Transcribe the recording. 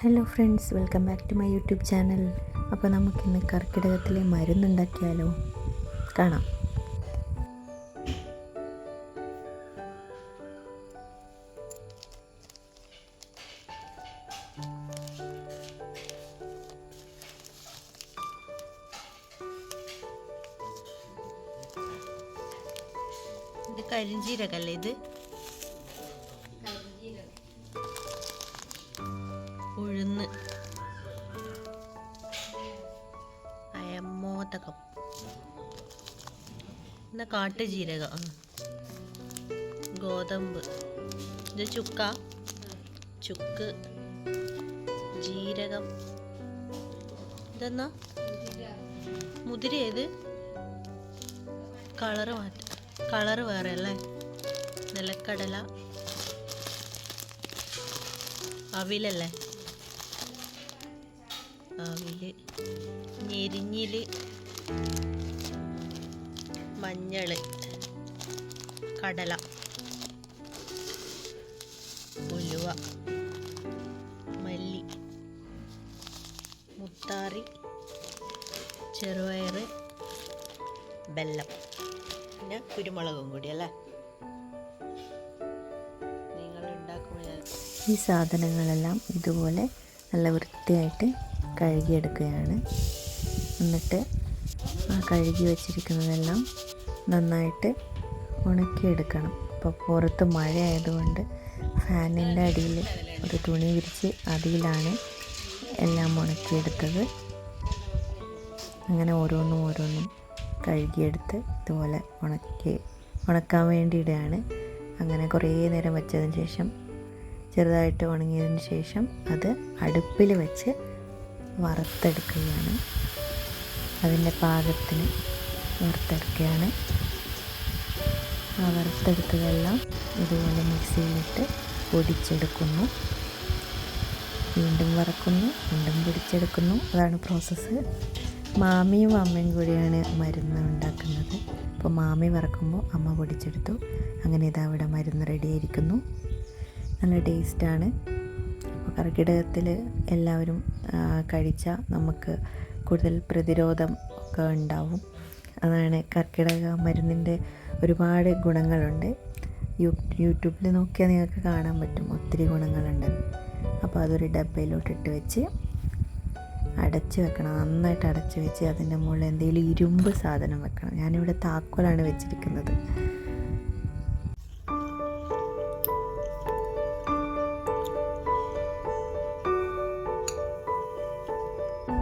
Hello friends welcome back to my YouTube channel. അപ്പോൾ നമുക്കിന്ന് കർക്കിടകത്തിലെ മരുന്നുണ്ടാക്കിയാലോ? കാണാം. ഇത് കരിഞ്ചീരകല്ലേ ഇത്? ഉഴുന്ന് അയമോദകം. എന്നാ കാട്ടുജീരകം. ഗോതമ്പ്. ഇത് ചുക്ക. ചുക്ക്. ജീരകം. ഇതെന്നാ? മുതിര ഏത്? കളറ് മാറ്റ. കളറ് വേറെ അല്ലേ? നിലക്കടല. അവിലല്ലേ? അവിൽ ഞെരിഞ്ഞിൽ മഞ്ഞൾ കടല ഉലുവ മല്ലി മുത്താറി ചെറുപയറ് ബെല്ലം പിന്നെ കുരുമുളകും കൂടി അല്ലേ? നിങ്ങൾ ഉണ്ടാക്കുമ്പോൾ ഈ സാധനങ്ങളെല്ലാം ഇതുപോലെ നല്ല വൃത്തിയായിട്ട് കഴുകിയെടുക്കുകയാണ്. എന്നിട്ട് ആ കഴുകി വച്ചിരിക്കുന്നതെല്ലാം നന്നായിട്ട് ഉണക്കിയെടുക്കണം. ഇപ്പോൾ പുറത്ത് മഴ ആയതുകൊണ്ട് ഫാനിന്റെ അടിയിൽ ഒരു തുണി വിരിച്ച് അതിലാണ് എല്ലാം ഉണക്കിയെടുത്തത്. അങ്ങനെ ഓരോന്നും ഓരോന്നും കഴുകിയെടുത്ത് ഇതുപോലെ ഉണക്കി ഉണക്കാൻ വേണ്ടിയിടുകയാണ് അങ്ങനെ കുറേ നേരം വെച്ചതിന് ശേഷം ചെറുതായിട്ട് ഉണങ്ങിയതിന് ശേഷം അത് അടുപ്പിൽ വെച്ച് വറുത്തെടുക്കുകയാണ്. അതിന്റെ പാകത്തിന് വറുത്തെടുക്കുകയാണ്. ആ വറുത്തെടുത്തതെല്ലാം ഇതുപോലെ മിക്സിയിലിട്ട് പൊടിച്ചെടുക്കുന്നു. വീണ്ടും വറക്കുന്നു വീണ്ടും പൊടിച്ചെടുക്കുന്നു. അതാണ് പ്രോസസ്സ്. മാമിയും അമ്മയും കൂടിയാണ് മരുന്ന് ഉണ്ടാക്കുന്നത്. അപ്പോൾ മാമി വറക്കുമ്പോൾ അമ്മ പൊടിച്ചെടുത്തു. അങ്ങനെ ഇതാ ഇവിടെ മരുന്ന് റെഡിയായിരിക്കുന്നു. നല്ല ടേസ്റ്റാണ്. കർക്കിടകത്തിൽ എല്ലാവരും കഴിച്ചാൽ നമുക്ക് കൂടുതൽ പ്രതിരോധം ഒക്കെ ഉണ്ടാവും. അതാണ് കർക്കിടക മരുന്നിന്റെ ഒരുപാട് ഗുണങ്ങളുണ്ട്. യൂ യൂട്യൂബിൽ നോക്കിയാൽ നിങ്ങൾക്ക് കാണാൻ പറ്റും ഒത്തിരി ഗുണങ്ങളുണ്ട്. അപ്പോൾ അതൊരു ഡബയിലോട്ടിട്ട് വെച്ച് അടച്ച് വെക്കണം. നന്നായിട്ട് അടച്ച് വെച്ച് അതിന്റെ മുകളിൽ എന്തെങ്കിലും ഇരുമ്പ് സാധനം വെക്കണം. ഞാനിവിടെ താക്കോലാണ് വെച്ചിരിക്കുന്നത്.